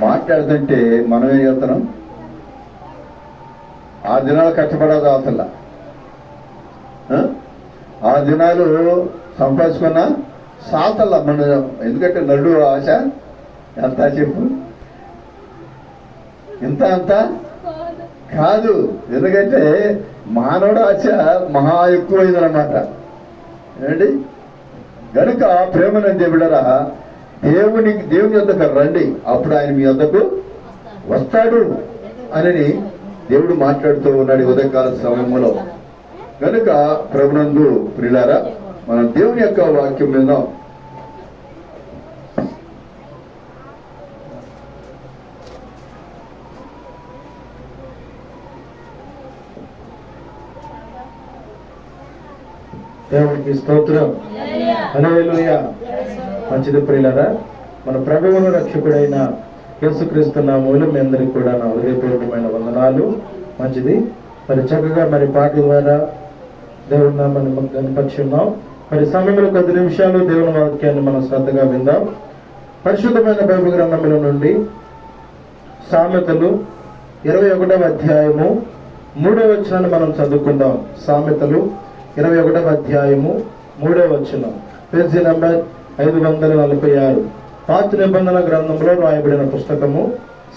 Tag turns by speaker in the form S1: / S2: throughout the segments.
S1: మాట్లాడుతుంటే మనం ఏం చేస్తున్నాం? ఆ దినాలు కష్టపడదు అవతల ఆ? దినాలు సంపాదించుకున్న సాతల్ల మన ఎందుకంటే నడు ఆశ? ఎంత చెప్పు? ఇంత అంత? కాదు. ఎందుకంటే మానవుడు ఆశ మహా ఎక్కువైందనమాట ఏంటి? గనుక ప్రేమనంది బిడరా దేవునికి దేవుని యొద్దకు రండి. అప్పుడు ఆయన మీ యొద్దకు వస్తాడు అని దేవుడు మాట్లాడుతూ ఉన్నాడు ఉదయకాల సమయంలో. కనుక ప్రభునందు ప్రిలారా మనం దేవుని యొక్క వాక్యం విందాం.
S2: దేవునికి స్తోత్రం. హల్లెలూయా. మంచిది ప్రియులరా మన ప్రభువును రక్షకుడైన యేసుక్రీస్తు నామూలు మీ అందరికీ కూడా నా హృదయపూర్వకమైన వందనాలు. మంచిది. మరి చక్కగా మరి పాట ద్వారా దేవుడి నామాన్ని మనం మరి సమయంలో కొద్ది నిమిషాలు దేవుని వాక్యాన్ని మనం శ్రద్ధగా విందాం. పరిశుద్ధమైన బైబిల్ గ్రంథముల నుండి సామెతలు ఇరవై ఒకటవ అధ్యాయము మూడవ వచనాన్ని మనం చదువుకుందాం. సామెతలు ఇరవై ఒకటవ అధ్యాయము మూడవ వచనం. పేజీ నెంబర్ ఐదు వందల నలభై ఆరు. పాత నిబంధన గ్రంథంలో రాయబడిన పుస్తకము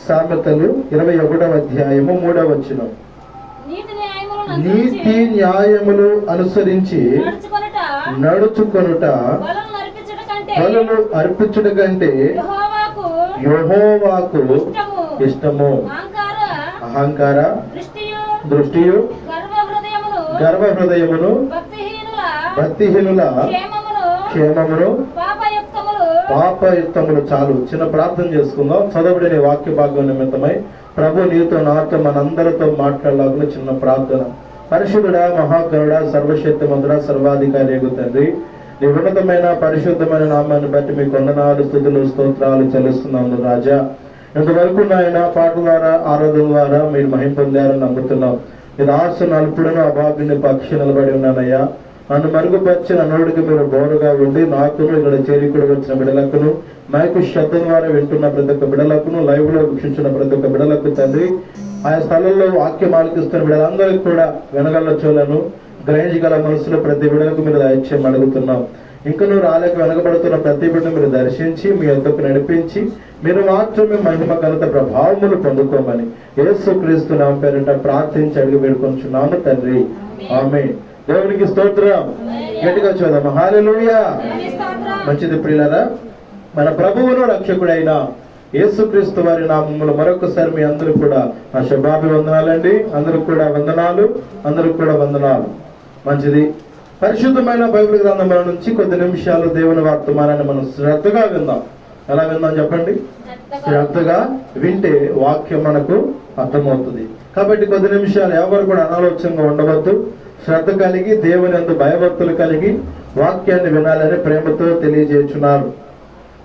S2: సామెతలు ఇరవై ఒకటవ అధ్యాయము మూడవ వచనం.
S3: నీతి
S2: న్యాయములు అనుసరించి
S3: నడుచుకొనుట
S2: బలులు అర్పించుట కంటే
S3: యెహోవాకు ఇష్టము. అహంకార దృష్టియు
S2: దృష్టియు
S3: గర్వ హృదయమును భక్తిహీనుల క్షేమమును పాపయుక్తములు
S2: చాలు. చిన్న ప్రార్థన చేసుకుందాం. చదవబడిన వాక్య భాగం నిమిత్తమై ప్రభు నీతో నాతో మనందరితో మాట్లాడాలని చిన్న ప్రార్థన. పరిశుద్ధుడ మహాకరుడ సర్వశక్తి మందుడ సర్వాధికారి తండ్రి నీ ఉన్నతమైన పరిశుద్ధమైన నామాన్ని బట్టి మీ కొండనాలు స్థుతులు స్తోత్రాలు చెల్లిస్తున్నాము రాజా. ఇంతవరకు నాయన పాట ద్వారా ఆరాధన ద్వారా మీరు మహిం పొందారని నమ్ముతున్నాం. ఇది ఆశ నలుపుడును అభాగ్యుని పక్షి నిలబడి ఉన్నానయ్యా. నన్ను మరుగుపరిచిన నోడికి మీరు బోరుగా ఉండి నాకును ఇక్కడ చేరికుడు వచ్చిన బిడలకును మైకు శబ్దం ద్వారా వింటున్న ప్రతి ఒక్క బిడలకును లైవ్లో వీక్షించిన ప్రతి ఒక్క బిడలకు తండ్రి. ఆయా స్థలంలో వాక్యం ఆలకిస్తున్న బిడలందరికీ కూడా వెనగల్ల చోలను గ్రహించగల మనసులో ప్రతి బిడలకు మీరు దయచేయం అడుగుతున్నాం. ఇంకా నువ్వు రాలేక వెనకబడుతున్న ప్రతి బిడ్డను మీరు దర్శించి మీ యొక్కకు నడిపించి మీరు మాత్రమే మహిమ ఘనత ప్రభావములు పొందుకోమని ఏసు క్రీస్తు నా పేరిట ప్రార్థించి అడిగి వేడుకొంచున్నాము తండ్రి. ఆమె దేవునికి స్తోత్రం. గట్టిగా చూద్దాం హాలెలూయా మంచిది ప్రియులరా మన ప్రభువును రక్షకుడైన యేసుక్రీస్తు వారి నామములు మరొకసారి మీ అందరూ కూడా నా శుభాభి వందనాలండి అందరూ కూడా వందనాలు అందరూ కూడా వందనాలు. మంచిది. పరిశుద్ధమైన బైబిల్ గ్రంథముల నుంచి కొద్ది నిమిషాలు దేవుని వర్తమానాన్ని మనం శ్రద్ధగా విందాం. ఎలా విందాం చెప్పండి? శ్రద్ధగా వింటే వాక్యం మనకు అర్థమవుతుంది. కాబట్టి కొద్ది నిమిషాలు ఎవరు కూడా అనాలోచనగా ఉండవద్దు. శ్రద్ధ కలిగి దేవుని అందు భయభక్తులు కలిగి వాక్యాన్ని వినాలని ప్రేమతో తెలియజేస్తున్నారు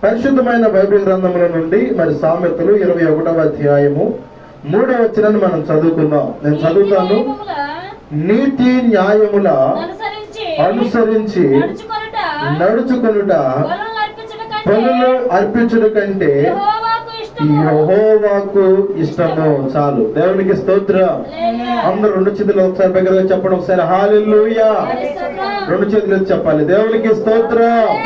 S2: పరిశుద్ధమైన బైబిల్ గ్రంథముల నుండి మరి సామెతలు ఇరవై ఒకటవ అధ్యాయము మూడవ వచనాన్ని మనం చదువుకుందాం. నేను చదువుతాను. నీతి న్యాయముల
S3: అనుసరించి నడుచుకొనుట
S2: పనులు అర్పించుట కంటే
S3: యెహోవాకు ఇష్టము.
S2: చాలు. దేవునికి స్తోత్రం. అందరు రెండు చేతులు ఒకసారి దగ్గర చెప్పడం ఒకసారి
S3: స్తోత్రం.
S2: రెండు చేతులు చెప్పాలి. దేవునికి స్తోత్రం.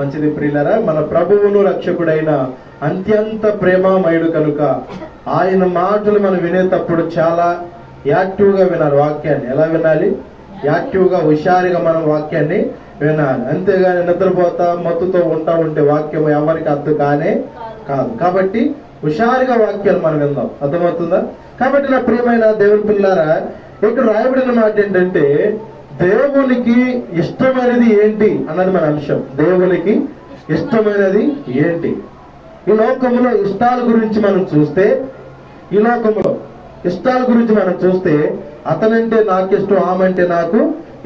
S2: మంచిది ప్రియులరా మన ప్రభువును రక్షకుడైన అత్యంత ప్రేమామయుడు కనుక ఆయన మాటలు మనం వినేటప్పుడు చాలా యాక్టివ్గా వినాలి వాక్యాన్ని. ఎలా వినాలి? యాక్టివ్గా హుషారుగా మనం వాక్యాన్ని వినాలి. అంతేగాని నిద్రపోతా మత్తుతో ఉంటా ఉంటే వాక్యం ఎవరికి అర్థం కానే కాదు. కాబట్టి హుషారుగా వాక్యాలు మనం విందాం. అర్థమవుతుందా? కాబట్టి నా ప్రియమైన దేవుని పిల్లారా ఇక్కడ రాయబడిన మాట ఏంటంటే దేవునికి ఇష్టమైనది ఏంటి అన్నది మన అంశం. దేవునికి ఇష్టమైనది ఏంటి? ఈ లోకంలో ఇష్టాల గురించి మనం చూస్తే ఈ లోకంలో ఇష్టాల గురించి మనం చూస్తే అతనంటే నాకు ఇష్టం ఆమె అంటే నాకు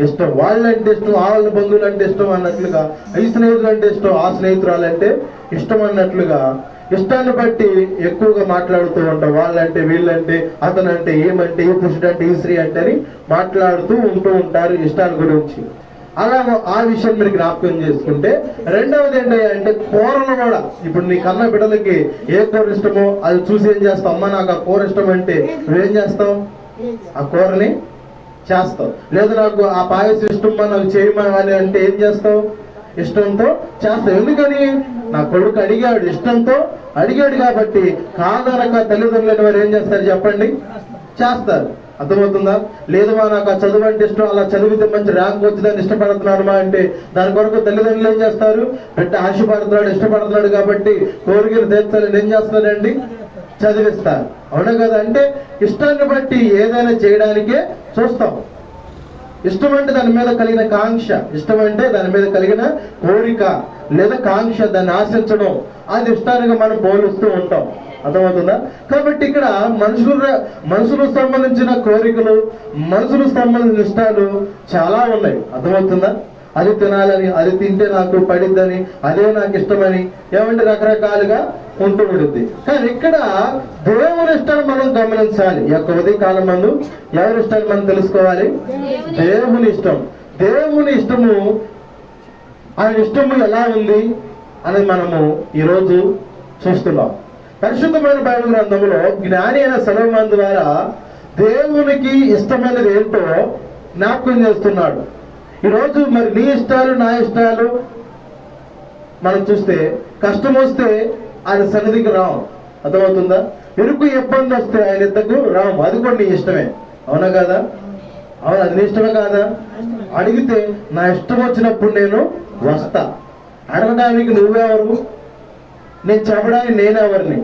S2: ఇష్టం వాళ్ళంటే ఇష్టం వాళ్ళ బంధువులు అంటే ఇష్టం అన్నట్లుగా ఈ స్నేహితులు అంటే ఇష్టం ఆ స్నేహితురాలంటే ఇష్టం అన్నట్లుగా ఇష్టాన్ని బట్టి ఎక్కువగా మాట్లాడుతూ ఉంటాం. వాళ్ళంటే వీళ్ళంటే అతనంటే ఏమంటే ఏ పురుషుడు అంటే ఈ స్త్రీ అంటే అని మాట్లాడుతూ ఉంటూ ఉంటారు ఇష్టాల గురించి. అలా ఆ విషయం మీరు జ్ఞాపకం చేసుకుంటే రెండవది ఏంటి అంటే కూరలు కూడా. ఇప్పుడు నీ కన్న బిడ్డలకి ఏ కూర ఇష్టమో అది చూసి ఏం చేస్తావు? అమ్మ నాకు ఆ కూర ఇష్టం అంటే నువ్వేం చేస్తావు? ఆ కూరని చేస్తావు. లేదు నాకు ఆ పాయసం ఇష్టమా నాకు చేయమా అని అంటే ఏం చేస్తావు? ఇష్టంతో చేస్తావు ఎందుకని? నా కొడుకు అడిగాడు ఇష్టంతో. అడిగాడు కాబట్టి కాదనక తల్లిదండ్రులైన వారు ఏం చేస్తారు చెప్పండి? చేస్తారు. అర్థమవుతుందా? లేదు మా నాకు ఆ చదువు అంటే ఇష్టం. అలా చదివితే మంచి ర్యాంక్ వచ్చిందని ఇష్టపడుతున్నాడు మా అంటే దాని కొరకు తల్లిదండ్రులు ఏం చేస్తారు? బిడ్డ ఆశపడుతున్నాడు ఇష్టపడుతున్నాడు కాబట్టి కోరికలు తీర్చాలని ఏం చేస్తారండి చదివిస్తారు. అవునా కదా? అంటే ఇష్టాన్ని బట్టి ఏదైనా చేయడానికే చూస్తాం. ఇష్టం అంటే దాని మీద కలిగిన కాంక్ష ఇష్టం అంటే దాని మీద కలిగిన కోరిక లేదా కాంక్ష దాన్ని ఆశించడం అది ఇష్టానికి మనం పోలుస్తూ ఉంటాం. అర్థమవుతుందా? కాబట్టి ఇక్కడ మనుషుల మనుషులకు సంబంధించిన కోరికలు మనుషులకు సంబంధించిన ఇష్టాలు చాలా ఉన్నాయి. అర్థమవుతుందా? అది తినాలని అది తింటే నాకు పడిద్దని అదే నాకు ఇష్టమని ఏమంటే రకరకాలుగా ఉంటూ ఉంటుంది. కానీ ఇక్కడ దేవుని ఇష్టాన్ని మనం గమనించాలి. యొక్క ఉదయ కాలం మందు ఎవరి ఇష్టాన్ని మనం తెలుసుకోవాలి? దేవుని ఇష్టం. దేవుని ఇష్టము ఆయన ఇష్టము ఎలా ఉంది అని మనము ఈరోజు చూస్తున్నాం. పరిశుద్ధమైన బైబిల్ గ్రంథంలో జ్ఞాని అయిన సెలవు ద్వారా దేవునికి ఇష్టమైనది ఏంటో జ్ఞాపకం చేస్తున్నాడు. ఈరోజు మరి నీ ఇష్టాలు నా ఇష్టాలు మనం చూస్తే కష్టం వస్తే ఆయన సన్నిధికి రాం అర్థమవుతుందా? ఇరుకు ఇబ్బంది వస్తే ఆయన ఇద్దకు రాం అది కూడా నీ ఇష్టమే. అవునా కదా? అవును అది నీ ఇష్టమే కాదా? అడిగితే నా ఇష్టం వచ్చినప్పుడు నేను వస్తా. అడగడానికి నువ్వెవరు? నేను చెప్పడానికి నేనెవరిని?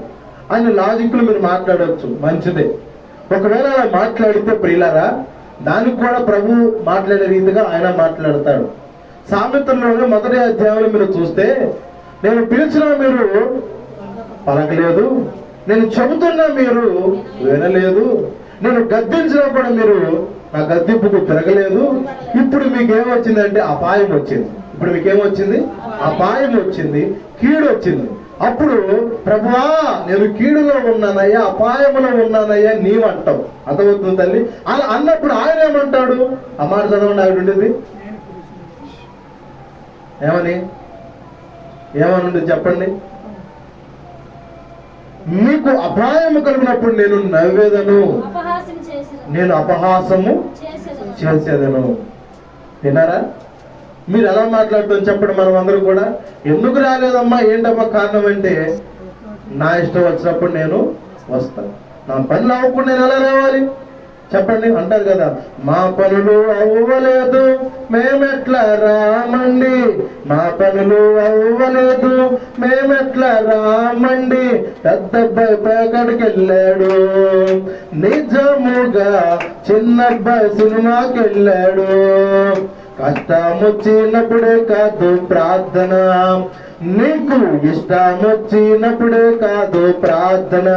S2: అని లాజిక్లు మీరు మాట్లాడవచ్చు. మంచిదే. ఒకవేళ అలా మాట్లాడితే ప్రియులారా దానికి కూడా ప్రభు మాట్లాడే రీతిగా ఆయన మాట్లాడతాడు. సామెతల్లోనే మొదటి అధ్యాయంలో మీరు చూస్తే నేను పిలిచినా మీరు పలకలేదు నేను చెబుతున్నా మీరు వినలేదు నేను గద్దించినా కూడా మీరు నా గద్దింపుకు తిరగలేదు ఇప్పుడు మీకు ఏమొచ్చిందంటే అపాయం వచ్చింది. ఇప్పుడు మీకు ఏమొచ్చింది అపాయం వచ్చింది కీడు వచ్చింది. అప్పుడు ప్రభువా నేను కీడులో ఉన్నానయ్యా అపాయములో ఉన్నానయ్యా నీవంటావు. అర్థమవుతుంది తల్లి? అలా అన్నప్పుడు ఆయన ఏమంటాడు? ఆ మాట చదవండి ఆవిడ ఉండేది? ఏమని? ఏమని ఉండేది చెప్పండి? మీకు అపాయము కలిగినప్పుడు నేను నవ్వేదను. నేను అపహాసము
S3: చేసేదను.
S2: చేసేదను. విన్నారా మీరు ఎలా మాట్లాడుతుంది చెప్పండి మనం అందరూ కూడా. ఎందుకు రాలేదమ్మా? ఏంటమ్మా కారణం అంటే నా ఇష్టం వచ్చినప్పుడు నేను వస్తాను నా పనులు అవ్వకుండా నేను ఎలా రావాలి? చెప్పండి. అంటారు కదా మా పనులు అవ్వలేదు మేమెట్లా రామండి? మా పనులు అవ్వలేదు మేమెట్లా రామండి? పెద్దబ్బాయి పేకడికి వెళ్ళాడు. నిజముగా చిన్నబ్బాయి సినిమాకి వెళ్ళాడు. కష్టముచ్చినప్పుడే కాదు ప్రార్థన. నీకు ఇష్టం వచ్చినప్పుడే కాదు ప్రార్థన.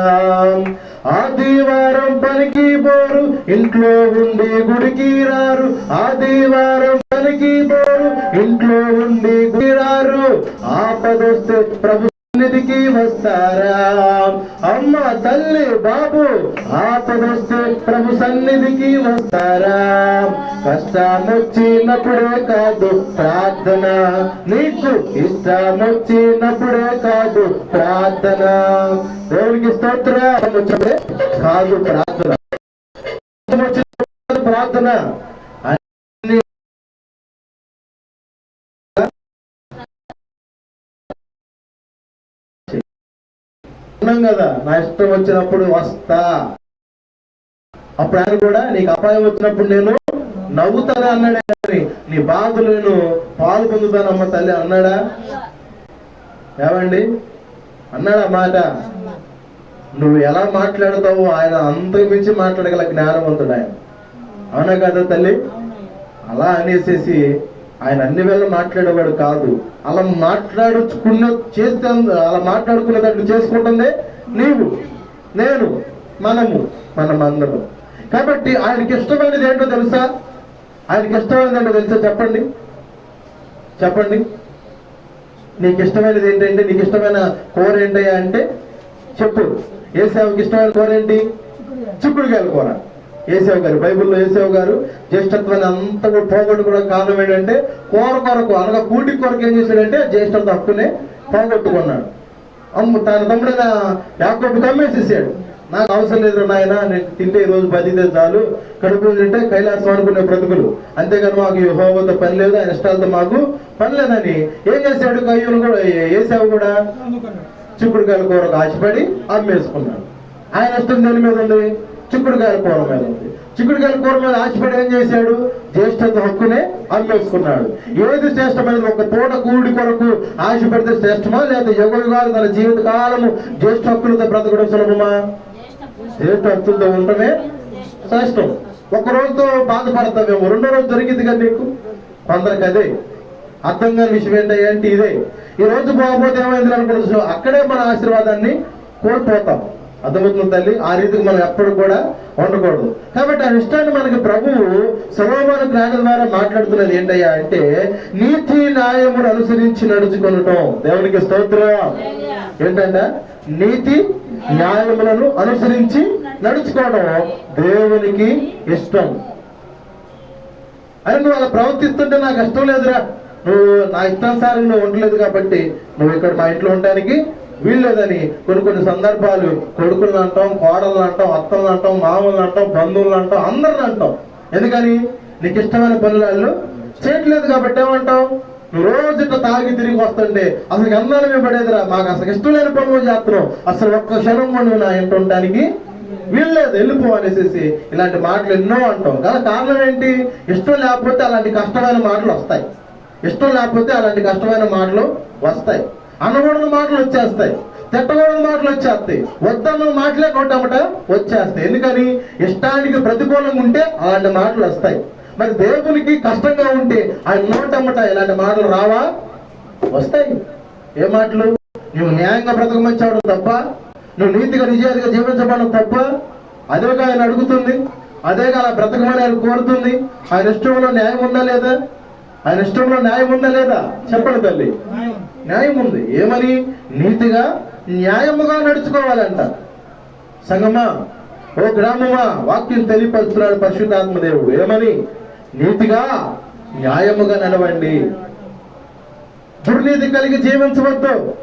S2: ఆదివారం పనికి పోరు ఇంట్లో ఉండి గుడికి రారు. ఆదివారం పనికి పోరు ఇంట్లో ఉండి గుడి రారు. ఆపదొస్తే ప్రభు సన్నిధికి వస్తారా? అమ్మ తల్లి బాబు ఆపదొస్తే ప్రభు సన్నిధికి వస్తారా? కష్టమొచ్చినప్పుడే కాదు ప్రార్థన. నీకు ఇష్టమొచ్చినప్పుడే కాదు ప్రార్థన. దేవునికి స్తోత్రం. కాదు ప్రార్థన. ప్రార్థన. ఉన్నాం కదా? నా ఇష్టం వచ్చినప్పుడు వస్తా. అప్పుడు ఆయన కూడా నీకు అపాయం వచ్చినప్పుడు నేను నవ్వుతానే అన్నాడే కానీ నీ బాధలు నేను పాలు పొందుతానమ్మ తల్లి అన్నాడా? ఏమండి? అన్నాడా మాట? నువ్వు ఎలా మాట్లాడతావు ఆయన అంతకు మించి మాట్లాడగల జ్ఞానవంతుడు ఆయన. అవునా కదా తల్లి? అలా అనేసేసి ఆయన అన్ని వేళ మాట్లాడేవాడు కాదు. అలా మాట్లాడుకున్న చేస్తే అలా మాట్లాడుకునేటట్టు చేసుకుంటుందే నీవు నేను మనము మనం కాబట్టి ఆయనకి ఇష్టమైనది ఏంటో తెలుసా? ఆయనకి ఇష్టమైనది ఏంటో తెలుసా చెప్పండి? చెప్పండి. నీకు ఇష్టమైనది ఏంటంటే నీకు ఇష్టమైన కూర ఏంటయ్యా అంటే చెప్పు. ఏ సేవకి ఇష్టమైన కూర ఏంటి? చిక్కుడుకాయల కూర. ఏసేవ్ గారు బైబిల్లో ఏసేవ్ గారు జ్యేష్ఠత్వాన్ని అంతా కూడా పోగొట్టుకోవడం కారణం ఏంటంటే కూర కొరకు అనగా కూటి కొరకు ఏం చేశాడంటే జ్యేష్ఠత్వ హక్కునే పోగొట్టుకున్నాడు. అమ్మ తన తమ్ముడైన యాకోబు కమ్మేసేసాడు నాకు అవసరం లేదు నాయన నేను తింటే ఈ రోజు బతికితే చాలు. కడుపు తింటే కైలాసం అనుకునే బ్రతుకులు. అంతేగాని మాకు ఈ హోమతో పని లేదు ఆయన ఇష్టాలతో మాకు పని లేదని. ఏం చేశాడు కయ్యూను కూడా ఏసావు కూడా? చిక్కుడుకాయల కూరకు ఆశపడి అమ్మేసుకున్నాడు. ఆయన ఇష్టం దేని మీద ఉంది? చిక్కుడుకాయల కూర మీద ఉంది చిక్కుడుకాయల కూర మీద ఆశపడి ఏం చేశాడు? జ్యేష్ఠత హక్కునే అమ్మేసుకున్నాడు. ఏది శ్రేష్టమైనది? ఒక తోట కూడి కొరకు ఆశపడితే శ్రేష్టమా? లేదా యుగ యుగాలు తన జీవిత కాలము జ్యేష్ఠ హక్కులతో బ్రతకడం సులభమా? జ్యేష్ఠ హక్కులతో ఉండటమే శ్రేష్టం. ఒక రోజుతో బాధపడతామేమో రెండో రోజు దొరికింది కదా నీకు? కొందరికి అదే. అర్థం కాని విషయం ఏంటంటే ఏంటి ఇదే. ఈ రోజు పోకపోతే ఏమైంది అనుకుంటున్నావు అక్కడే మన ఆశీర్వాదాన్ని కోల్పోతాం. అర్థమవుతుంది తల్లి? ఆ రీతికి మనం ఎప్పుడు కూడా ఉండకూడదు. కాబట్టి ఆ ఇష్టాన్ని మనకి ప్రభువు సలోమాన జ్ఞాన ద్వారా మాట్లాడుతున్నది ఏంటయ్యా అంటే నీతి న్యాయమును అనుసరించి నడుచుకొనటం. దేవునికి స్తోత్రం. ఏంటంటే నీతి న్యాయములను అనుసరించి నడుచుకోవడం దేవునికి ఇష్టం. అని నువ్వు అలా ప్రవర్తిస్తుంటే నాకు ఇష్టం లేదురా. నువ్వు నా ఇష్టానుసారం నువ్వు ఉండలేదు కాబట్టి నువ్వు ఇక్కడ మా ఇంట్లో ఉండడానికి వీల్లేదని కొన్ని కొన్ని సందర్భాలు కొడుకులను అంటాం కోడలను అంటాం అత్తలను అంటాం మామూలు అంటాం బంధువులు అంటాం అందరిని అంటాం. ఎందుకని? నీకు ఇష్టమైన పనులు చేయట్లేదు కాబట్టి ఏమంటావు? నువ్వు రోజు ఇట్లా తాగి తిరిగి వస్తుంటే అసలు అందాలమే పడేదిరా. మాకు అసలు ఇష్టం లేని పనులు చేస్తున్నావు. అసలు ఒక్క క్షణం కూడా నువ్వు నా ఇంటి ఉండడానికి వీల్లేదు. వెళ్ళిపో అనేసి ఇలాంటి మాటలు ఎన్నో అంటాం. కానీ కారణం ఏంటి? ఇష్టం లేకపోతే అలాంటి కష్టమైన మాటలు వస్తాయి. ఇష్టం లేకపోతే అలాంటి కష్టమైన మాటలు వస్తాయి. అనకూడని మాటలు వచ్చేస్తాయి తిట్టకూడని మాటలు వచ్చేస్తాయి వద్దన్న మాటలే కొట్టమట వచ్చేస్తాయి. ఎందుకని? ఇష్టానికి ప్రతికూలంగా ఉంటే అలాంటి మాటలు వస్తాయి. మరి దేవునికి కష్టంగా ఉంటే ఆయన నోటమ్మట ఇలాంటి మాటలు రావా? వస్తాయి. ఏ మాటలు? నువ్వు న్యాయంగా బ్రతకమని తప్ప నువ్వు నీతిగా నిజాయితీగా జీవించబడడం తప్ప అదేగా ఆయన అడుగుతుంది అదేగా అలా బ్రతకమని ఆయన కోరుతుంది. ఆయన ఇష్టంలో న్యాయం ఉందా లేదా? ఆయన ఇష్టంలో న్యాయం ఉందా లేదా? చెప్పండి తల్లి. న్యాయం. ఉంది. ఏమని? నీతిగా న్యాయముగా నడుచుకోవాలంట. సంగమా ఓ గ్రామమా వాక్యం తెలియపరుస్తున్నాడు పరిశుద్ధాత్మ దేవుడు ఏమని? నీతిగా న్యాయముగా నడవండి. దుర్నీతి కలిగి జీవించవద్దు.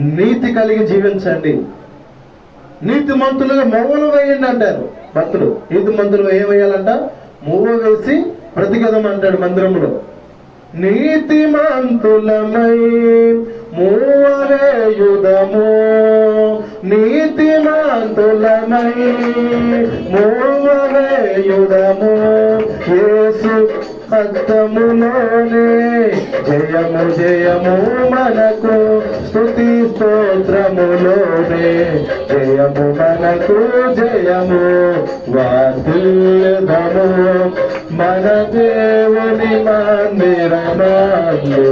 S2: నీతి కలిగి జీవించండి. నీతి మంతులుగా మొవ్వలు వేయండి అంటారు భక్తులు. నీతి మంతులు ఏం వేయాలంట? మువ్వ వేసి ప్రతిగదం అంటాడు మందిరంలో. నీతి మంతులమై మూవరేయుధము నీతి మంతులమై మూవరేయుధము యేసు రక్తములోనే జయము జయము మనకు స్థుతి స్తోత్రములోనే జయము మనకు జయము వార్తిల్లదము మన దేవుని మందిరమాలు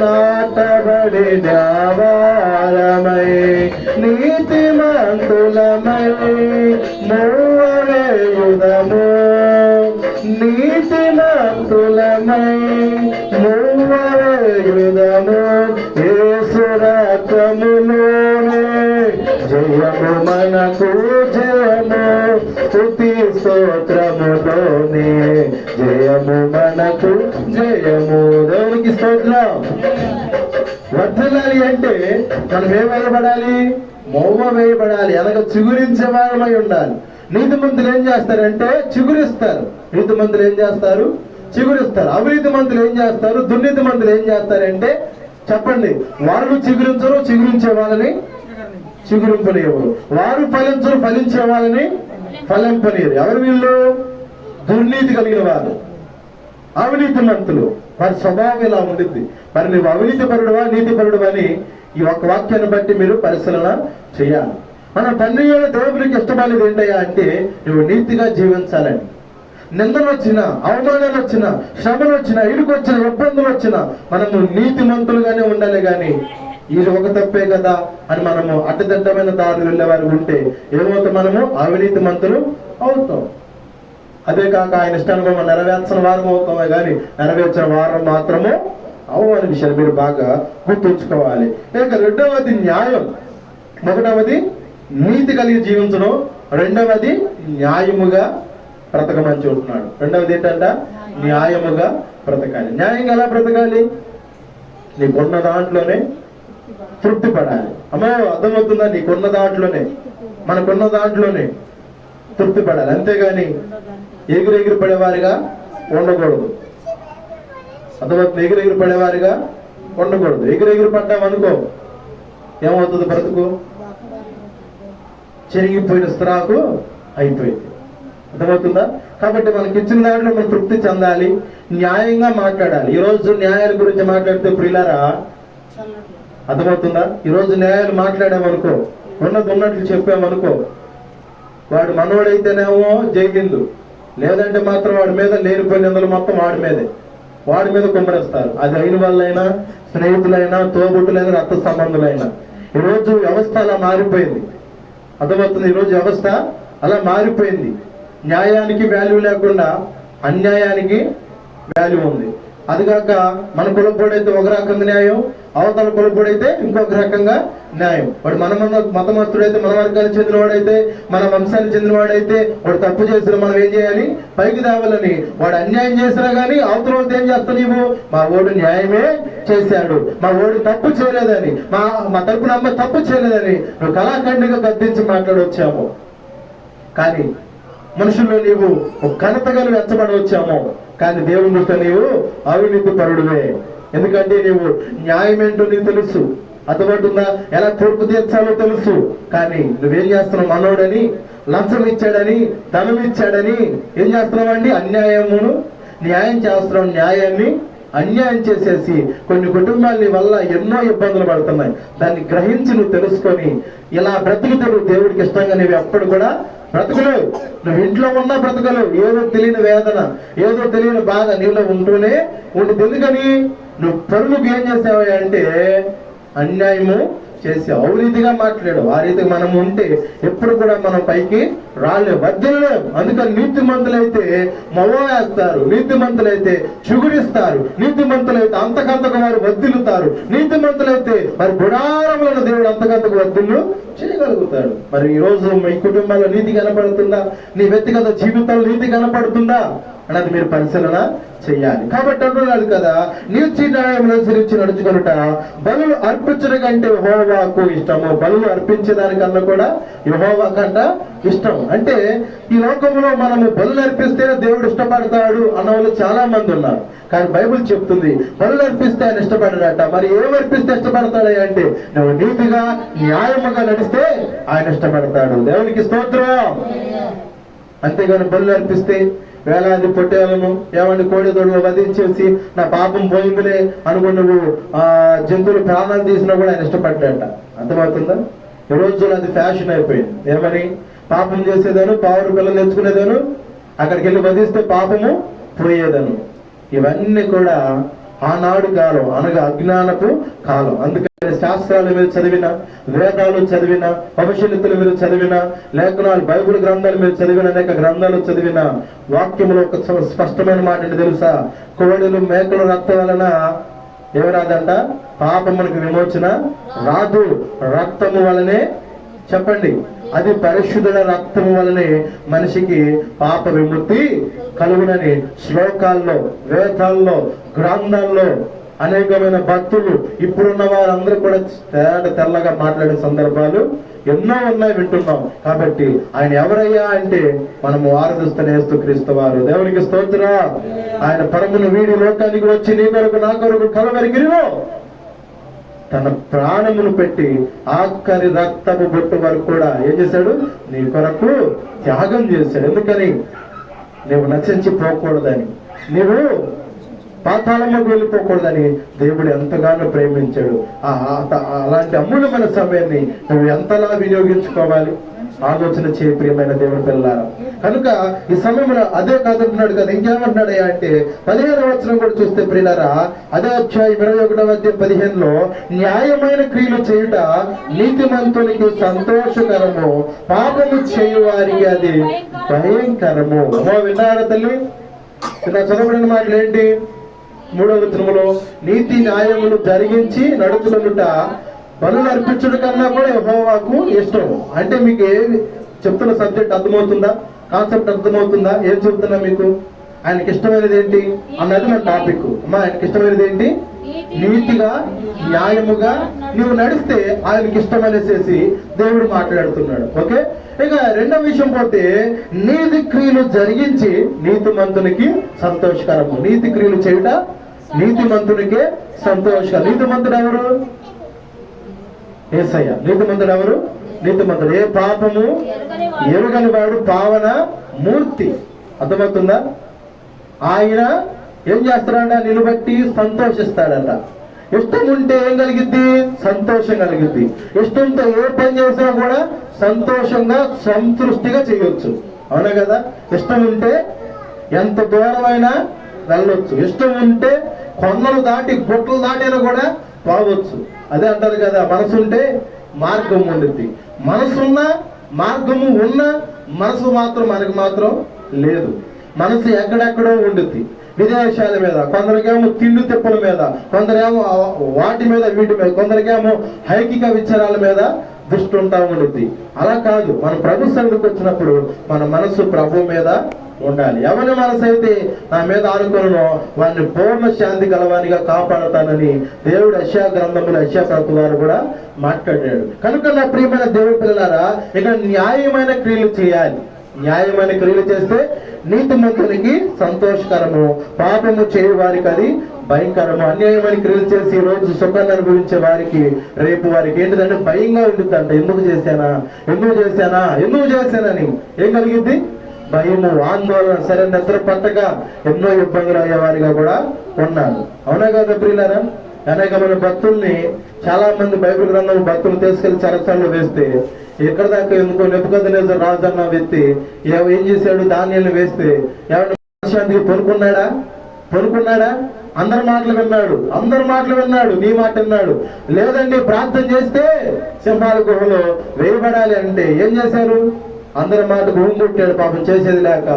S2: నాటబడి దావారమై నీతి మంతులమై స్తోత్రములోనే జయము మనకు జయము దేవునికి స్తోత్రం. వర్ధలాలి అంటే మనం ఏం వేయబడాలి? మోవ వేయబడాలి. అనగా చిగురించే వారమై ఉండాలి. నీతి మంత్రులు ఏం చేస్తారంటే చిగురిస్తారు. నీతి మంత్రులు ఏం చేస్తారు? చిగురిస్తారు. అవినీతి మంత్రులు ఏం చేస్తారు? దుర్నీతి మంత్రులు ఏం చేస్తారంటే చెప్పండి. వాళ్ళు చిగురించరు చిగురించే వాళ్ళని చిగురింపనివ్వరు వారు ఫలించరు ఫలించే వాళ్ళని ఫలింపనియరు. ఎవరు వీళ్ళు? దుర్నీతి కలిగిన వారు అవినీతి మంతులు. వారి స్వభావం ఇలా ఉండింది మరి నువ్వు అవినీతి పరుడువా నీతి పరుడువా అని ఈ ఒక్క వాక్యాన్ని బట్టి మీరు పరిశీలన చేయాలి. మన తండ్రి యొక్క దేవునికి ఇష్టమైనది ఏంటయ్యా అంటే నువ్వు నీతిగా జీవించాలని. నిందలు వచ్చిన అవమానాలు వచ్చిన శ్రమలు వచ్చిన ఇరుకు వచ్చిన ఇబ్బందులు వచ్చిన మనము నీతి మంతులుగానే ఉండాలి కానీ ఇది ఒక తప్పే కదా అని మనము అడ్డదిడ్డమైన దారులు వెళ్ళేవారు ఉంటే ఏమవుతాం మనము? అవినీతి మంతులు అవుతాం. అదే కాక ఆయన ఇష్టాన్ని మనం నెరవేర్చిన వారం అవుతామే కానీ నెరవేర్చిన వారం మాత్రము అవు విషయాలు మీరు బాగా గుర్తుంచుకోవాలి. ఇక రెండవది న్యాయం. మొదటవది నీతి కలిగి జీవించడం రెండవది న్యాయముగా బ్రతకమని చూస్తున్నాడు రెండవది ఏంటంట న్యాయముగా బ్రతకాలి. న్యాయంగా ఎలా బ్రతకాలి? నీకున్న దాంట్లోనే తృప్తి పడాలి. అమ్మో అర్థమవుతుందా? నీకున్న దాంట్లోనే మనకున్న దాంట్లోనే తృప్తి పడాలి. అంతేగాని ఎగిరి పడేవారిగా ఉండకూడదు. అర్థమవుతుంది ఎగిరి ఎగిరి పడేవారిగా ఉండకూడదు. ఎగిరి పడ్డాం పడ్డామనుకో ఏమవుతుంది బ్రతుకు? చెరిగిపోయిన స్త్రాకు అయిపోయింది. అర్థమవుతుందా? కాబట్టి మనకి ఇచ్చిన దాంట్లో మనం తృప్తి చెందాలి న్యాయంగా మాట్లాడాలి. ఈరోజు న్యాయాల గురించి మాట్లాడితే ప్రియులారా అర్థమవుతుందా? ఈ రోజు న్యాయాలు మాట్లాడామనుకో ఉన్నది ఉన్నట్లు చెప్పామనుకో వాడు మనవాడైతేనేమో జైలు లేదంటే మాత్రం వాడి మీద లేనిపోయిన నిందలు మొత్తం వాడి మీదే. వాడి మీద కుమ్మరిస్తారు. అది అయిన వాళ్ళైనా స్నేహితులైనా తోబుట్టులైనా రక్త సంబంధులైనా. ఈరోజు వ్యవస్థ అలా మారిపోయింది. అర్థమవుతుంది? ఈరోజు వ్యవస్థ అలా మారిపోయింది. న్యాయానికి వాల్యూ లేకుండా అన్యాయానికి వాల్యూ ఉంది. అదిగాక మన కులపోడైతే ఒక రకంగా న్యాయం అవతల కులపోడైతే ఇంకొక రకంగా న్యాయం. వాడు మన మన మతమస్తుడైతే మన వర్గానికి చెందినవాడైతే మన వంశానికి చెందినవాడైతే వాడు తప్పు చేసిన మనం ఏం చేయాలి? పైకి తేవాలని వాడు అన్యాయం చేసినా గానీ అవతల వాళ్ళతో ఏం చేస్తావు నీవు? మా ఓడు న్యాయమే చేశాడు. మా ఓడు తప్పు చేయలేదని. మా మా తరపున అమ్మ తప్పు చేయలేదని. నువ్వు కళాఖండిగా గద్దించి మాట్లాడొచ్చాము. కానీ మనుషుల్లో నీవు ఒక ఘనతగా నువ్వు ఎచ్చబడవచ్చాము కానీ దేవుని దృష్ట నీవు అవినీతి పరుడువే ఎందుకంటే నీవు న్యాయం ఏంటో నీకు తెలుసు. అతబడుతుందా ఎలా తీర్పు తీర్చాలో తెలుసు. కానీ నువ్వేం చేస్తున్నావు? మనోడని లంచం ఇచ్చాడని ధనం ఇచ్చాడని ఏం చేస్తున్నావండి అన్యాయమును న్యాయం చేస్తున్నాం న్యాయాన్ని అన్యాయం చేసేసి కొన్ని కుటుంబాలని వల్ల ఎన్నో ఇబ్బందులు పడుతున్నాయి. దాన్ని గ్రహించి నువ్వు తెలుసుకొని ఇలా బ్రతికితే నువ్వు దేవుడికి ఇష్టంగా నువ్వు ఎప్పుడు కూడా బ్రతకలేవు నువ్వు ఇంట్లో ఉన్నా బ్రతకలేవు ఏదో తెలియని వేదన ఏదో తెలియని బాధ నీలో ఉంటూనే ఉంటుంది ఎందుకని? నువ్వు పరులకు ఏం చేసావు అంటే అన్యాయము చేసి రీతిగా మాట్లాడు. ఆ రీతిగా మనం ఉంటే ఎప్పుడు కూడా మనం పైకి రాలేము వద్దలేము అందుకని నీతి మంతులైతే మొవ వేస్తారు నీతి మంతులైతే చుగురిస్తారు. నీతి మంతులైతే అంతకంతకు వారు వద్దిల్లుతారు. నీతి మంతులైతే మరి గుడారములను దేవుడు అంతకంతకు వద్దులు చేయగలుగుతాడు. మరి ఈ రోజు మీ కుటుంబంలో నీతి కనపడుతుందా? నీ వ్యక్తిగత జీవితంలో నీతి కనపడుతుందా? అన్నది మీరు పరిశీలన చేయాలి. కాబట్టి అంటున్నాడు కదా నీతి న్యాయం అనుసరించి బలు బలులు అర్పించడం కంటే యహోవాకు ఇష్టము. బలు అర్పించేదానికన్నా కూడా యహోవా కంట ఇష్టం అంటే ఈ లోకంలో మనము బలు అర్పిస్తేనే దేవుడు ఇష్టపడతాడు అన్న వాళ్ళు చాలా మంది ఉన్నారు. కానీ బైబిల్ చెప్తుంది బలు అర్పిస్తే ఆయన ఇష్టపడడట. మరి ఏం అర్పిస్తే ఇష్టపడతాడు అంటే నువ్వు నీతిగా న్యాయముగా నడిస్తే ఆయన ఇష్టపడతాడు. దేవునికి స్తోత్రం. అంతేగాని బలు అర్పిస్తే వేలాది పొట్టేలను ఏమండి కోడిదొడలు వధించేసి నా పాపం పోయిందిలే అనుకుని నువ్వు ఆ జంతువులు ప్రాణాలు తీసినా కూడా ఆయన ఇష్టపడ్డాట అర్థమవుతుందా? ఈ రోజులు అది ఫ్యాషన్ అయిపోయింది. ఏమని? పాపం చేసేదాను పావురు పిల్లలు తెచ్చుకునేదాను అక్కడికి వెళ్ళి వధిస్తే పాపము పోయేదను. ఇవన్నీ కూడా ఆనాడు కాలం అనగా అజ్ఞానపు కాలం. అందుకని శాస్త్రాలు మీరు చదివిన వేదాలు చదివిన భవిష్యత్తులు మీరు చదివిన లేఖనాలు బైబిల్ గ్రంథాలు మీరు చదివిన అనేక గ్రంథాలు చదివిన వాక్యంలో ఒక స్పష్టమైన మాట అంటే తెలుసా? కోడెలు మేకలు రక్తం వలన ఏమి పాపం పాపమునకు విమోచన రాదు. రక్తము వలనే చెప్పండి. అది పరిశుద్ధుల రక్తము వలనే మనిషికి పాప విముక్తి కలుగునని శ్లోకాల్లో వేదాల్లో గ్రంథాల్లో అనేకమైన భక్తులు ఇప్పుడున్న వారందరూ కూడా తేట తెల్లగా మాట్లాడే సందర్భాలు ఎన్నో ఉన్నాయి వింటున్నాం. కాబట్టి ఆయన ఎవరయ్యా అంటే మనము ఆరాధిస్తున్న యేసు క్రీస్తు వారు. దేవునికి స్తోత్ర. ఆయన పరమును వీడి లోకానికి వచ్చి నీ కొరకు నా కొరకు కలవరిగిరిలో తన ప్రాణమును పెట్టి ఆఖరి రక్తపు బొట్టు వరకు కూడా ఏం చేశాడు? నీ కొరకు త్యాగం చేశాడు. ఎందుకని? నువ్వు నశించి పోకూడదని నీవు పాతాళంలోకి వెళ్ళిపోకూడదని దేవుడు ఎంతగానో ప్రేమించాడు. ఆ అలాంటి అమూల్యమైన సమయాన్ని నువ్వు ఎంతలా వినియోగించుకోవాలి? ఆలోచన చేయ ప్రియమైన దేవుడు పిల్లారా కనుక ఈ సమయంలో అదే కాదంటున్నాడు కదా ఇంకేమంటున్నాడు అంటే పదిహేను వచనం కూడా చూస్తే ప్రియులారా అదే అధ్యాయం ఇరవై ఒకటవ అధ్యాయం పదిహేనులో న్యాయమైన క్రియలు చేయుట నీతిమంతునికి సంతోషకరము పాపము చేయువారికి అది భయంకరము. అమ్మో విన్నారా తల్లి? చదవబడిన మాటలు ఏంటి? మూడవ వచనములో నీతి న్యాయములు జరిగించి నడుచుకునుట బలు అర్పించుట కన్నా కూడా యహోవాకు ఇష్టం అంటే మీకు ఏ చెప్తున్న సబ్జెక్ట్ అర్థమవుతుందా? కాన్సెప్ట్ అర్థమవుతుందా? ఏం చెప్తున్నా మీకు? ఆయనకి ఇష్టమైనది ఏంటి? అన్నది మన టాపిక్. అమ్మా ఆయనకి ఇష్టమైనది ఏంటి? నీతిగా న్యాయముగా నువ్వు నడిస్తే ఆయనకి ఇష్టమనేసేసి దేవుడు మాట్లాడుతున్నాడు. ఓకే? ఇక రెండవ విషయం పోతే నీతి క్రియలు జరిగించి నీతిమంతునికి సంతోషకరము. నీతి క్రియలు చేయటం నీతిమంతునికే నీతి నీతిమంతుడు ఎవరు ఏసయ్య. నీతిమంతుడు ఎవరు నీతిమంతుడు. ఏ పాపము? ఎరుగని వాడు పావన మూర్తి. అర్థమవుతుందా? ఆయన ఏం చేస్తాడంట? నిలబట్టి సంతోషిస్తాడంట. ఇష్టం ఉంటే ఏం కలిగిద్ది? సంతోషం కలిగిద్ది. ఇష్టంతో ఏ పని చేసినా కూడా సంతోషంగా సంతృష్టిగా చేయొచ్చు. అవునా కదా? ఇష్టం ఉంటే ఎంత దూరమైనా వెళ్ళొచ్చు. ఇష్టం ఉంటే కొండలు దాటి గుట్టలు దాటినా కూడా పోవచ్చు. అదే అంటారు కదా మనసు ఉంటే మార్గం ఉండిద్ది. మనసున్నా మార్గము ఉన్న మనసు మాత్రం మనకు మాత్రం లేదు. మనసు ఎక్కడెక్కడో ఉండుద్ది. విదేశాల మీద కొందరికేమో తిండి తిప్పల మీద కొందరేమో వాటి మీద వీటి మీద కొందరికేమో హైకిక విచారాల మీద దృష్టి ఉంటా ఉండుద్ది. అలా కాదు మన ప్రభు సన్నిధికి వచ్చినప్పుడు మన మనసు ప్రభు మీద ఉండాలి. ఎవరి మనసు అయితే నా మీద ఆనుకున్నో వారిని పూర్ణ శాంతి గలవానిగా కాపాడతానని దేవుడు అశ్యా గ్రంథములు అశ్యా ప్రభు వారు కూడా మాట్లాడాడు. కనుక నా ప్రియమైన దేవుడి పిల్లలారా ఇక న్యాయమైన క్రియలు చేయాలి. న్యాయమైన క్రియలు చేస్తే నీతిమంతునికి సంతోషకరము పాపము చేయు వారికి అది భయంకరము. అన్యాయమైన క్రియలు చేసి ఈ రోజు సుఖాన్ని అనుభవించే వారికి రేపు వారికి ఏంటిదంటే భయంగా ఉంటుందంట ఎందుకు చేశానా? ఎందుకు చేశానా? ఎందుకు చేశానని ఏం కలిగింది భయము ఆందోళన సరే నిద్ర పట్టక ఎన్నో ఇబ్బందులు అయ్యేవారిగా కూడా ఉన్నారు. అవునా కదా ప్రియులారా? అనేకమైన భక్తుల్ని చాలా మంది బైబిల్ గ్రంథం భక్తులు తీసుకెళ్ళి చరసాల్లో వేస్తే ఎక్కడ దాకా ఎందుకో నెప్పుకొద్దు రాజు అన్న వ్యక్తి ఏం చేశాడు? ధాన్యాలు వేస్తే ఎవరి శాంతికి పనుకున్నాడా? పనుకున్నాడా? అందరి మాటలు విన్నాడు. అందరి మాటలు విన్నాడు. నీ మాట విన్నాడు. లేదండి ప్రార్థన చేస్తే సింహాల గుహలో వేయబడాలి అంటే ఏం చేశారు? అందరి భూమి కొట్టాడు పాపం చేసేది లేక.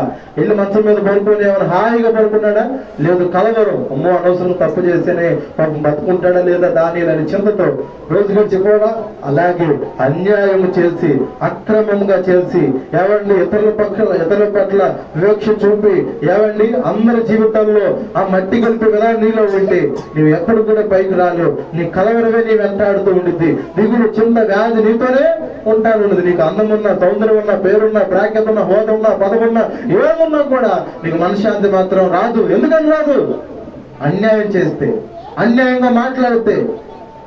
S2: ఇల్లు మంచం మీద పడుకొని ఏమైనా హాయిగా పడుకున్నాడా? లేదు కలవరం అమ్మో అనవసరం తప్పు చేస్తేనే పాపం బతుకుంటాడా లేదా దాని అని చింతతో రోజు గడిచి కూడా అలాగే అన్యాయం చేసి అక్రమంగా చేసి ఎవండి ఇతరుల పట్ల ఇతరుల పట్ల వివక్ష చూపి ఏవండి అందరి జీవితాల్లో ఆ మట్టి కలిపి విధానం నీలో ఉంటే నీవు ఎప్పుడు కూడా పైకి రాలేవు. నీ కలవరమే నీ వెంటాడుతూ ఉండిద్ది. దిగులు చింత వ్యాధి నీతోనే ఉంటాను ఉండదు నీకు అందం ఉన్న సౌందర్యం ఉన్న పేరున్నా బ్రాకెట్ ఉన్న హోదా ఉన్న పదం ఏమున్నా కూడా నీకు మనశ్శాంతి మాత్రం రాదు. ఎందుకని రాదు? అన్యాయం చేస్తే అన్యాయంగా మాట్లాడితే.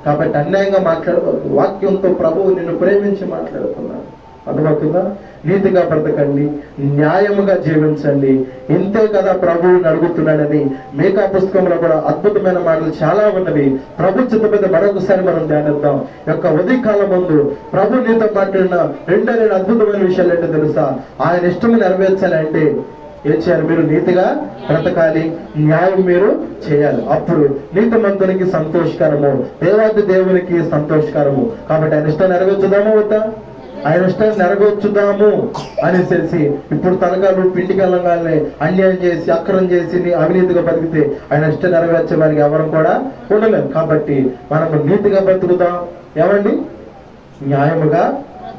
S2: కాబట్టి అన్యాయంగా మాట్లాడవద్దు. వాక్యంతో ప్రభువు నిన్ను ప్రేమించి మాట్లాడుతున్నాడు. అర్థమవుతుందా? నీతిగా బ్రతకండి న్యాయముగా జీవించండి. ఇంతే కదా ప్రభువుని అడుగుతున్నాడని మేకా పుస్తకంలో కూడా అద్భుతమైన మాటలు చాలా ఉన్నవి. ప్రభు చిత్త మీద మరొకసారి మనం ధ్యానిద్దాం. యొక్క ఉదయకాలం ముందు ప్రభు నీతో మాట్లాడిన రెండే రెండు అద్భుతమైన విషయాలు ఏంటో తెలుసా? ఆయన ఇష్టము నెరవేర్చాలంటే ఏం చేయాలి? మీరు నీతిగా బ్రతకాలి న్యాయం మీరు చేయాలి. అప్పుడు నీతిమంతునికి సంతోషకరము దేవాది దేవునికి సంతోషకరము. కాబట్టి ఆయన ఇష్టం నెరవేర్చుదామా వద్దా? ఆయన ఇష్టం నెరవేర్చుదాము అనేసి ఇప్పుడు తలకాలు పిండి వెళ్ళగానే అన్యాయం చేసి అక్రం చేసి అవినీతిగా బతికితే ఆయన ఇష్టం నెరవేర్చే వారికి ఎవరు కూడా ఉండలేం. కాబట్టి మనము నీతిగా బతుకుదాం. ఏమండి? న్యాయముగా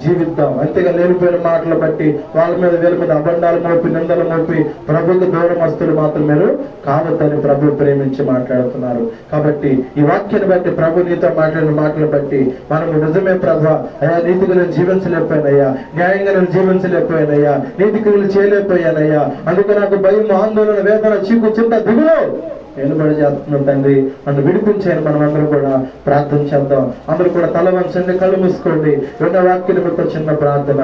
S2: జీవిద్దాం అంతేగా లేనిపోయిన మాటలు బట్టి వాళ్ళ మీద వీళ్ళ మీద అబండాలు మోపి నిందలు మోపి ప్రభుత్వ దూరమస్తులు వస్తువులు మాత్రం మీరు కావద్దని ప్రభు ప్రేమించి మాట్లాడుతున్నారు. కాబట్టి ఈ వాక్యాన్ని బట్టి ప్రభు నీతో మాట్లాడిన మాటలు బట్టి మనము నిజమే ప్రభు. అయ్యా నీతిగా నేను జీవించలేకపోయానయ్యా. న్యాయంగా నేను జీవించలేకపోయానయ్యా. నీతికి చేయలేకపోయానయ్యా. అందుకే నాకు భయం ఆందోళన వేదన చీకు చింత దిగులు వెనుబడి చేస్తున్నాం తండ్రి. నన్ను విడిపించాను మనం అందరూ కూడా ప్రార్థన చేద్దాం. అందరూ కూడా తల వంచండి కళ్ళు మూసుకోండి. విన్న వాక్యం నిమిత్తం చిన్న ప్రార్థన.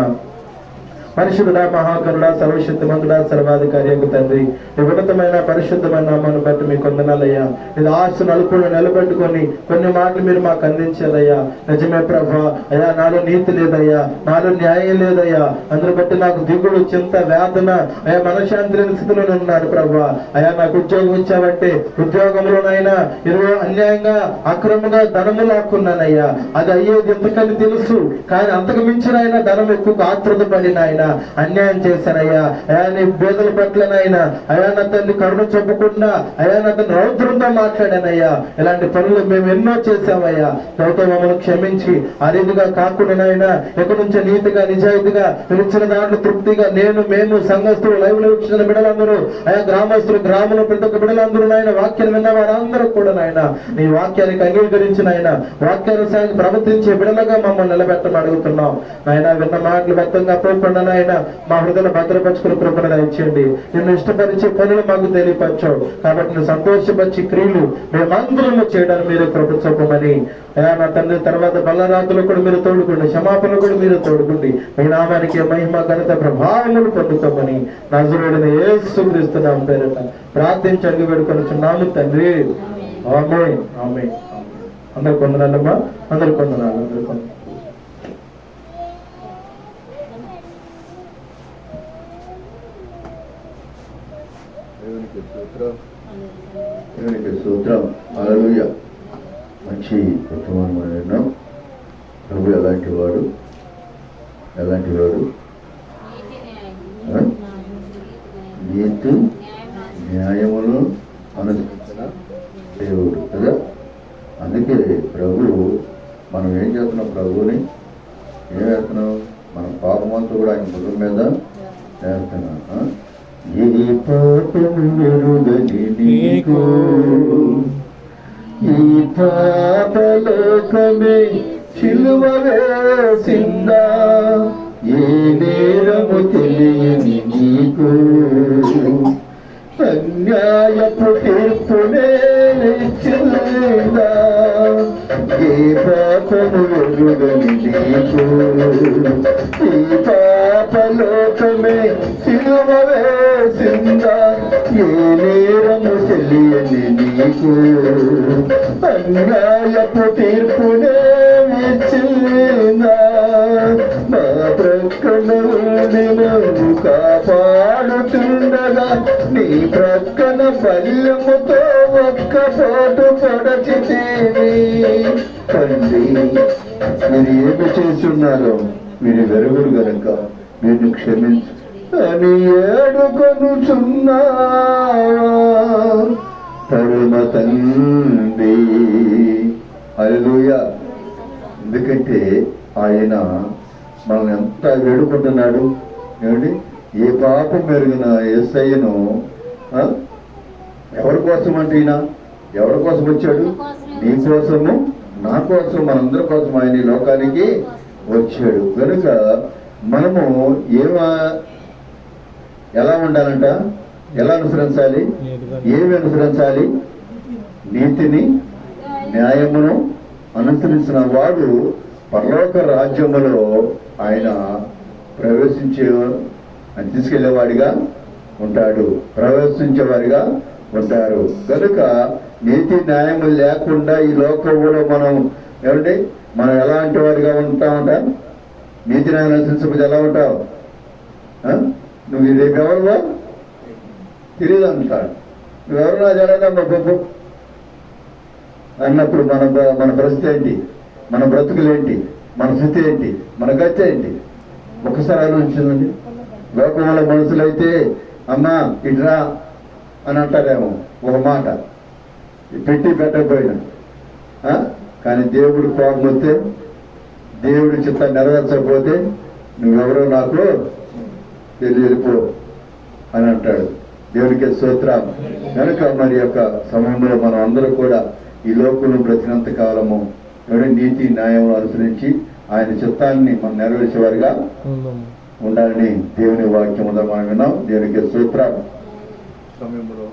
S2: పరిశుద్ధుడ మహాకరుడా సర్వశక్తి మంతుడా సర్వాధికారి యొక్క తండ్రి. నీ ఉన్నతమైన పరిశుద్ధమైన నామాన్ని బట్టి మీకు వందనాలయ్యా. ఇది ఆశ నలుపులు నిలబెట్టుకొని కొన్ని మాటలు మీరు మాకు అందించారయ్యా. నిజమే ప్రభా అయ్యా నాలో నీతి లేదయ్యా. నాలో న్యాయం లేదయ్యా. అందరు బట్టి నాకు దిగుడు చింత వేదన అయ్యా మనశాంతి లేని స్థితిలో ఉన్నాను ప్రభా. అయ్యా నాకు ఉద్యోగం ఇచ్చావంటే ఉద్యోగంలోనైనా ఇరవై అన్యాయంగా అక్రమంగా ధనము లాక్కున్నానయ్యా. అది అయ్యేది ఎంతకని తెలుసు. కానీ అంతకు మించిన ఆయన ధనం ఎక్కువ ఆత్రుత పడిన ఆయన నాయన అన్యాయం చేశానయ్యా అయా నీ పేదల పట్ల అయా నా తల్లి కరుణ చెప్పకుండా అయా నా తను రౌద్రంతో మాట్లాడానయ్యా. ఇలాంటి పనులు మేము ఎన్నో చేశామయ్యా. ప్రభుత్వం మమ్మల్ని క్షమించి ఆ రీతిగా కాకుండా నాయన ఎక్కడి నుంచో నీతిగా నిజాయితీగా మీరు ఇచ్చిన దాంట్లో తృప్తిగా నేను మేము సంఘస్థులు లైవ్లో ఇచ్చిన బిడ్డలందరూ ఆయా గ్రామస్తులు గ్రామంలో ప్రతి ఒక్క బిడ్డలందరూ నాయన వాక్యాలు విన్న వారందరూ కూడా నాయన నీ వాక్యానికి అంగీకరించిన ఆయన వాక్యానుసారి ప్రవర్తించే బిడలగా మమ్మల్ని నిలబెట్టమని అడుగుతున్నాం. నాయన విన్న మాటలు వ్యక్తంగా పోకుండా నాయన మా హృదయ భద్రపరచుకుని కృపణ దయచేయండి. నిన్ను ఇష్టపరిచే పనులు మాకు తెలియపరచవు కాబట్టి నువ్వు సంతోషపరిచి క్రియలు మేమందరము చేయడానికి మీరు కృప చూపమని. నా తండ్రి తర్వాత బల్లరాతులు కూడా మీరు తోడుకోండి. క్షమాపణలు కూడా మీరు తోడుకోండి. మీ నామానికి మహిమ ఘనత ప్రభావములు పొందుతామని నజరుడిని ఏ క్రీస్తున్నాం పేరట ప్రార్థించి అడిగి పెడుకొనుచున్నాము తండ్రి ఆమె ఆమె అందరు కొందనాలమ్మా? అందరు కొందనాలు. అందరు కొందనాలు.
S1: దేవునికి హల్లెలూయా. మంచి మనం విన్నాం ప్రభు ఎలాంటి వాడు? ఎలాంటి వాడు? నీతి న్యాయమును అనుసరించిన దేవుడు కదా? అందుకే ప్రభు మనం ఏం చేస్తున్నాం ప్రభువుని? ఏం వేస్తున్నాం మన పాపమంతా కూడా ఆయన భుజం మీద వేస్తున్నాం ఏ పాపం పాపము ఎరుగని నీకు. ఈ పాపలోకమే చిలువ వేసిందా ఏ నేరము తెలియని నీకు. అన్యాయపు తీర్పునే ఇచ్చిందా ఏ పాపము ఎరుగని నీకు. ఈ తెలియని నీకు అన్యాయపు తీర్పునే ఇచ్చిందా? మా ప్రక్కన ఉండి కాపాడుతుండగా నీ ప్రక్కన బల్యముతో ఒక్క పాటు పొడచితేవి తండ్రి మీరు ఏమి చేస్తున్నారో మీరు వెరుగురు గనక మీరు క్షమించు. అని ఏడుకొనుచున్నా తరుమ తండ్రి అలలుయ ఎందుకంటే ఆయన మనల్ని ఎంత వేడుకుంటున్నాడు. ఏమండి? ఏ పాపం పెరిగిన ఎస్ఐను ఎవరి కోసం అంటే ఈయన? ఎవరి కోసం వచ్చాడు? నీ కోసము నా కోసం మనందరి కోసం ఆయన ఈ లోకానికి వచ్చాడు. కనుక మనము ఏమ ఎలా ఉండాలంట? ఎలా అనుసరించాలి? ఏమి అనుసరించాలి? నీతిని న్యాయమును అనుసరించిన వాడు పరలోక రాజ్యములో ఆయన ప్రవేశించే ఆయన తీసుకెళ్ళేవాడిగా ఉంటాడు. ప్రవేశించేవాడిగా ఉంటారు కనుక నీతి న్యాయము లేకుండా ఈ లోకంలో మనం ఏమండి? మనం ఎలాంటి వారిగా ఉంటామంట నీతి న్యాయం అనుసరించకపోతే ఎలా ఉంటావు? నువ్వు రేపు ఎవరువా? తెలియదు అంటాడు నువ్వెవరు నా జరగదమ్మా బాబు అన్నప్పుడు మన మన పరిస్థితి ఏంటి? మన బ్రతుకులేంటి మన స్థితి ఏంటి? మన గతి ఏంటి? ఒకసారి ఆలోచించండి. లోకంలో మనుషులైతే అమ్మా ఇట్రా అని అంటారేమో ఒక మాట. పెట్టి పెట్టకపోయినా. కానీ దేవుడు కోపం వస్తే దేవుడి చిత్త నెరవేర్చకపోతే నువ్వెవరో నాకు తెలియపో అని అంటాడు. దేవునికి స్తోత్రం కనుక మరి యొక్క సమయంలో మనం అందరూ కూడా ఈ లోకంలో బ్రతికినంత కాలము నీతి న్యాయం అనుసరించి ఆయన చిత్తాన్ని మనం నెరవేర్చేవారుగా ఉండాలని దేవుని వాక్యం ఉందా మనం విన్నాం. దేవునికి స్తోత్రం సమయంలో